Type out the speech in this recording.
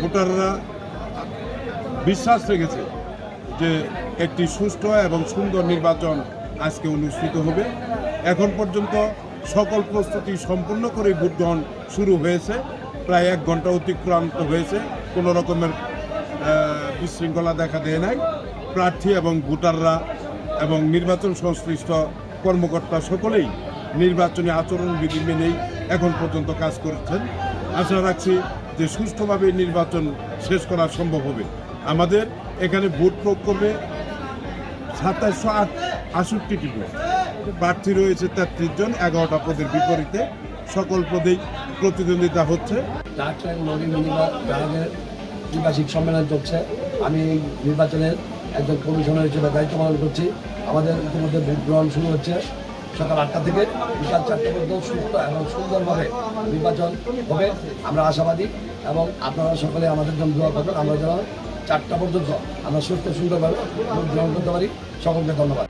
ভোটাররা বিশ্বাস রেখেছে যে একটি সুষ্ঠু এবং সুন্দর নির্বাচন আজকে অনুষ্ঠিত হবে। এখন পর্যন্ত সকল প্রস্তুতি সম্পূর্ণ করে ভোট গ্রহণ শুরু হয়েছে। প্রায় এক ঘণ্টা অতিক্রান্ত হয়েছে। কোনো রকমের বিশৃঙ্খলা দেখা দেয় নাই। প্রার্থী এবং ভোটাররা এবং নির্বাচন সংশ্লিষ্ট কর্মকর্তা সকলেই নির্বাচনী আচরণবিধি মেনেই এখন পর্যন্ত কাজ করছেন। আশা রাখছি যে সুষ্ঠুভাবে নির্বাচন শেষ করা সম্ভব হবে। আমাদের এখানে ভোট প্রয়োগ করবে সাতাশশো আট আষট্টিটি বুথ প্রার্থী রয়েছে তেত্রিশ জন, এগারোটা পদের বিপরীতে। সকল পদেই প্রতিদ্বন্দ্বিতা হচ্ছে। ডাক্তার নবীন নির্বা- জাহাজের দ্বিবার্ষিক সম্মেলন চলছে। আমি নির্বাচনের একজন কমিশনার হিসেবে দায়িত্ব পালন করছি। আমাদের ইতিমধ্যে ভোট গ্রহণ শুরু হচ্ছে। সকাল আটটা থেকে বিকাল চারটে পর্যন্ত সুস্থ এবং সুন্দরভাবে নির্বাচন হবে। আমরা আশাবাদী এবং আপনারা সকলে আমাদের জন্য দোয়া করবেন। আমরা যেন চারটা পর্যন্ত আমরা সুস্থ সুন্দরভাবে গ্রহণ করতে পারি। সকলকে ধন্যবাদ।